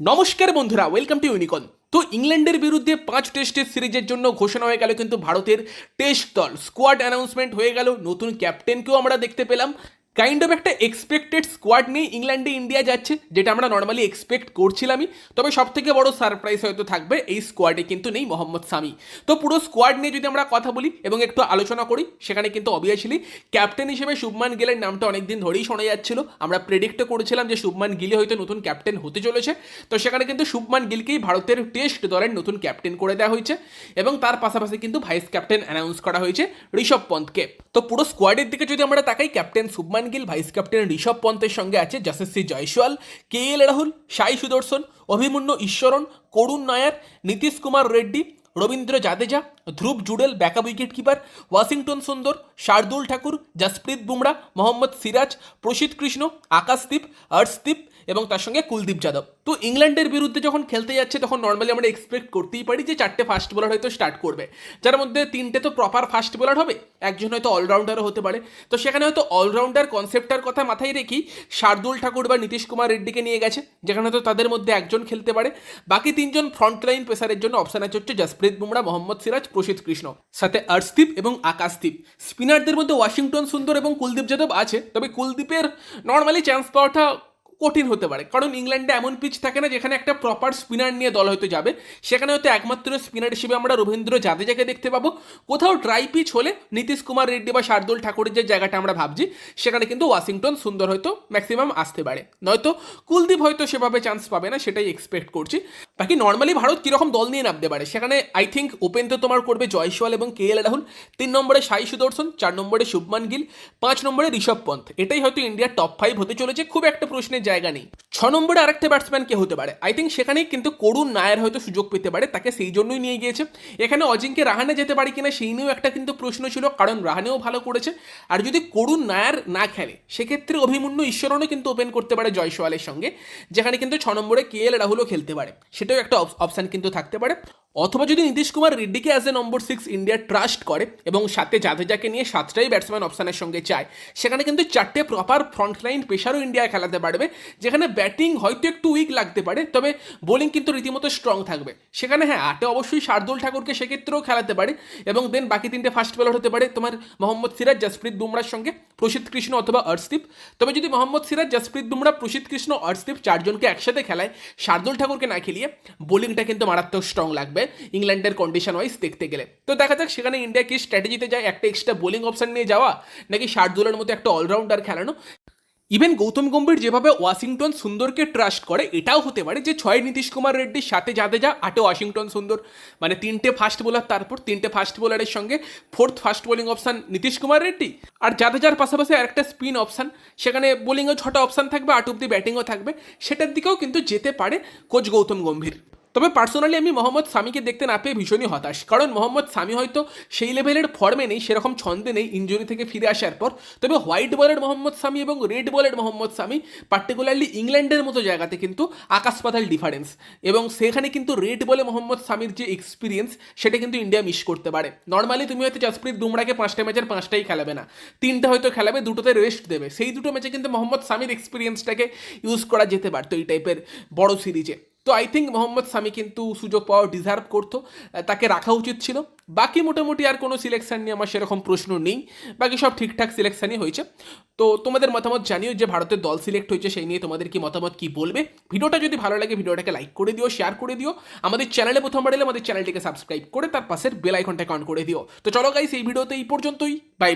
নমস্কার বন্ধুরা welcome to ইউনিকন তো ইংল্যান্ডের বিরুদ্ধে পাঁচ টেস্টের সিরিজের জন্য ঘোষণা হয়ে গেল কিন্তু ভারতের টেস্ট দল। স্কোয়াড অ্যানাউন্সমেন্ট হয়ে গেল, নতুন ক্যাপ্টেনকেও আমরা দেখতে পেলাম। কাইন্ড অফ একটা এক্সপেক্টেড স্কোয়াড নিয়ে ইংল্যান্ডে ইন্ডিয়া যাচ্ছে, যেটা আমরা নর্মালি এক্সপেক্ট করছিলামই। তবে সব থেকে বড় সারপ্রাইজ হয়তো থাকবে এই স্কোয়াডে কিন্তু নেই মোহাম্মদ সামি। তো পুরো স্কোয়াড নিয়ে যদি আমরা কথা বলি এবং একটু আলোচনা করি, সেখানে কিন্তু অবভিয়াসলি ক্যাপ্টেন হিসেবে শুভমান গিলের নামটা অনেকদিন ধরেই শোনা যাচ্ছিল। আমরা প্রেডিক্টও করেছিলাম যে শুভমান গিলে হয়তো নতুন ক্যাপ্টেন হতে চলেছে। তো সেখানে কিন্তু শুভমান গিলকেই ভারতের টেস্ট দলের নতুন ক্যাপ্টেন করে দেওয়া হয়েছে এবং তার পাশাপাশি কিন্তু ভাইস ক্যাপ্টেন অ্যানাউন্স করা হয়েছে ঋষভ পন্থকে। তো পুরো স্কোয়াডের দিকে যদি আমরা তাকাই captain Shubman Gill vice captain Rishabh পন্থের সঙ্গে আছে যশস্বী জয়সওয়াল কে এল রাহুল সাই Sudarshan Abhimanyu Easwaran Karun Nair Nitish Kumar Reddy Ravindra Jadeja Dhruv Jurel backup wicket keeper Washington Sundar Shardul Thakur Jasprit Bumrah Mohammad Siraj প্রসিদ্ধ কৃষ্ণ আকাশদীপ হর্ষদীপ এবং তার সঙ্গে কুলদীপ যাদব। তো ইংল্যান্ডের বিরুদ্ধে যখন খেলতে যাচ্ছে, তখন নর্মালি আমরা এক্সপেক্ট করতেই পারি যে চারটে ফাস্ট বোলার হয়তো স্টার্ট করবে। যার মধ্যে তিনটে তো প্রপার ফাস্ট বোলার হবে, একজন হয়তো অলরাউন্ডারও হতে পারে। তো সেখানে হয়তো অলরাউন্ডার কনসেপ্টটার কথা মাথায় রেখেই শার্দুল ঠাকুর বা নীতিশ কুমার রেড্ডিকে নিয়ে গেছে, যেখানে হয়তো তাদের মধ্যে একজন খেলতে পারে। বাকি তিনজন ফ্রন্ট লাইন পেসারের জন্য অপশন আছে হচ্ছে জসপ্রীত বুমরা, মোহাম্মদ সিরাজ প্রসিদ্ধ কৃষ্ণ, সাথে অর্শদীপ এবং আকাশদীপ। স্পিনারদের মধ্যে ওয়াশিংটন সুন্দর এবং কুলদীপ যাদব আছে, তবে কুলদীপের নর্মালি চান্স পাওয়াটা কঠিন হতে পারে। কারণ ইংল্যান্ডে এমন পিচ থাকে না যেখানে একটা প্রপার স্পিনার নিয়ে দল হয়তো যাবে। সেখানে হয়তো একমাত্র স্পিনার হিসেবে আমরা রবীন্দ্র জাদেজাকে দেখতে পাবো। কোথাও ড্রাই পিচ হলে নীতিশ কুমার রেড্ডি বা শার্দুল ঠাকুরের যে জায়গাটা আমরা ভাবছি, সেখানে কিন্তু ওয়াশিংটন সুন্দর হয়তো ম্যাক্সিমাম আসতে পারে। নয়তো কুলদীপ হয়তো সেভাবে চান্স পাবে না, সেটাই এক্সপেক্ট করছি। বাকি নর্মালি ভারত কীরকম দল নিয়ে নামতে পারে? সেখানে আই থিঙ্ক ওপেন তো তোমার করবে জয়সওয়াল এবং কে এল রাহুল। তিন নম্বরে সাই সুদর্শন, চার নম্বরে শুভমান গিল, পাঁচ নম্বরে ঋষভ পন্থ। এটাই হয়তো ইন্ডিয়ার টপ ফাইভ হতে চলেছে, খুব একটা প্রশ্নের জায়গা নেই। ছ নম্বরে আরেকটা ব্যাটসম্যান কে হতে পারে? আই থিঙ্ক সেখানেই কিন্তু করুণ নায়ের হয়তো সুযোগ পেতে পারে, তাকে সেই জন্যই নিয়ে গিয়েছে। এখানে অজিঙ্কে রাহানে যেতে পারে কিনা সেই নিয়েও একটা কিন্তু প্রশ্ন ছিল, কারণ রাহানেও ভালো করেছে। আর যদি করুণ নায়ার না খেলে, সেক্ষেত্রে অভিমন্যু ঈশ্বরনও কিন্তু ওপেন করতে পারে জয়সওয়ালের সঙ্গে, যেখানে কিন্তু ছ নম্বরে কে এল রাহুলও খেলতে পারে। সেটাও একটা অপশান কিন্তু থাকতে পারে। অথবা যদি Nitish Kumar রেড্ডিকে as a number six India trust করে এবং সাথে জাদেজাকে নিয়ে সাতটাই ব্যাটসম্যান অপশানের সঙ্গে চায়, সেখানে কিন্তু চারটে প্রপার ফ্রন্ট লাইন পেশারও ইন্ডিয়া খেলাতে পারবে, যেখানে ব্যাটিং হয়তো একটু উইক লাগতে পারে, তবে বোলিং কিন্তু রীতিমতো স্ট্রং থাকবে। সেখানে হ্যাঁ আটে অবশ্যই শার্দুল ঠাকুরকে সেক্ষেত্রেও খেলাতে পারে এবং দেন বাকি তিনটে ফার্স্ট বোলার হতে পারে তোমার মোহাম্মদ সিরাজ, জসপ্রীত বুমরার সঙ্গে। প্রসিদ্ধ কৃষ্ণ অথবা অর্শদীপ। তবে যদি মোহাম্মদ সিরাজ, জসপ্রীত বুমরা, প্রসিদ্ধ কৃষ্ণ, অর্শদীপ চারজনকে একসাথে খেলায় শার্দুল ঠাকুরকে না খেলিয়ে, বোলিংটা কিন্তু মারাত্মক স্ট্রং লাগবে ইংল্যান্ডের কন্ডিশন ওয়াইজ দেখতে গেলে। তো দেখা যাক সেখানে ইন্ডিয়া কি স্ট্র্যাটেজিতে যায়, একটা এক্সট্রা বোলিং অপশন নিয়ে যাওয়া, নাকি শার্দুলের মতো একটা অলরাউন্ডার খেলানো? ইভেন গৌতম গম্ভীর যেভাবে ওয়াশিংটন সুন্দরকে ট্রাস্ট করে, এটাও হতে পারে যে ছয় নীতিশ কুমার রেড্ডির সাথে যা আটে ওয়াশিংটন সুন্দর মানে তিনটে ফাস্ট বোলার তারপর তিনটে ফাস্ট বোলারের সঙ্গে fourth fast bowling option Nitish Kumar Reddy. আর যার পাশাপাশি আরেকটা স্পিন অপশান সেখানে বোলিংয়েও ছটা অপশান থাকবে, আট অব্দি ব্যাটিংও থাকবে, সেটার দিকেও কিন্তু যেতে পারে কোচ গৌতম গম্ভীর তবে পার্সোনালি আমি মোহাম্মদ সামিকে দেখতে না পেয়ে ভীষণই হতাশ। কারণ মোহাম্মদ সামি হয়তো সেই লেভেলের ফর্মে নেই, সেরকম ছন্দে নেই ইঞ্জুরি থেকে ফিরে আসার পর। তবে হোয়াইট বলের মোহাম্মদ সামি এবং রেড বলের মোহাম্মদ সামি পার্টিকুলারলি ইংল্যান্ডের মতো জায়গাতে কিন্তু আকাশ পাতাল ডিফারেন্স এবং সেখানে কিন্তু রেড বলে মোহাম্মদ সামির যে এক্সপিরিয়েন্স সেটা কিন্তু ইন্ডিয়া মিস করতে পারে। নর্মালি তুমি হয়তো জসপ্রীত বুমরাকে পাঁচটা ম্যাচের পাঁচটাই খেলাবে না। তিনটা হয়তো খেলাবে, দুটোতে রেস্ট দেবে। সেই দুটো ম্যাচে কিন্তু মোহাম্মদ সামির এক্সপিরিয়েন্সটাকে ইউজ করা যেতে পারতো এই টাইপের বড় সিরিজে তো আই থিঙ্ক মোহাম্মদ সামি কিন্তু সুযোগ পাওয়া ডিজার্ভ করতো তাকে রাখা উচিত ছিল। বাকি মোটামুটি আর কোনো সিলেকশন নিয়ে আমার সেরকম প্রশ্ন নেই। বাকি সব ঠিকঠাক সিলেকশনই হয়েছে। তো তোমাদের মতামত জানিও যে ভারতের দল সিলেক্ট হয়েছে সেই নিয়ে তোমাদের কি মতামত, কি বলবে? ভিডিওটা যদি ভালো লাগে, ভিডিওটাকে লাইক করে দিও শেয়ার করে দিও। আমাদের চ্যানেলে প্রথমবার এলে আমাদের চ্যানেলটিকে সাবস্ক্রাইব করে তার পাশের বেল আইকনটাকে অন করে দিও। তো চলো গাইস এই ভিডিওতে এই পর্যন্তই। বাই